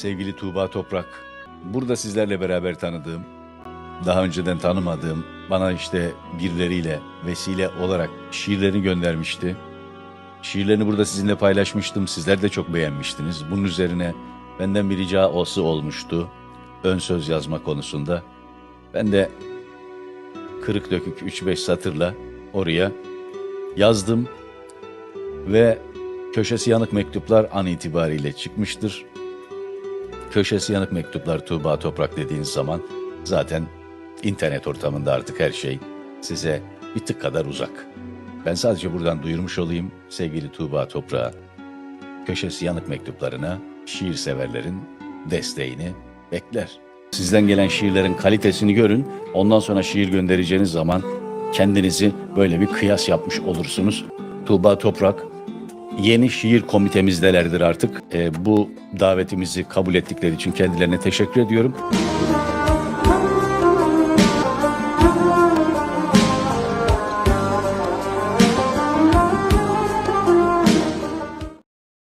sevgili Tuğba Toprak. Burada sizlerle beraber tanıdığım, daha önceden tanımadığım, bana işte birileriyle vesile olarak şiirlerini göndermişti. Şiirlerini burada sizinle paylaşmıştım. Sizler de çok beğenmiştiniz. Bunun üzerine benden bir rica olsu olmuştu. Ön söz yazma konusunda. Ben de kırık dökük 3-5 satırla oraya yazdım ve köşesi yanık mektuplar an itibariyle çıkmıştır. Köşesi yanık mektuplar Tuğba Toprak dediğiniz zaman zaten internet ortamında artık her şey size bir tık kadar uzak. Ben sadece buradan duyurmuş olayım sevgili Tuğba Toprak'a. Köşesi yanık mektuplarına şiir severlerin desteğini bekler. Sizden gelen şiirlerin kalitesini görün. Ondan sonra şiir göndereceğiniz zaman kendinizi böyle bir kıyas yapmış olursunuz. Tuğba Toprak yeni şiir komitemizdelerdir artık. Ee, bu davetimizi kabul ettikleri için kendilerine teşekkür ediyorum.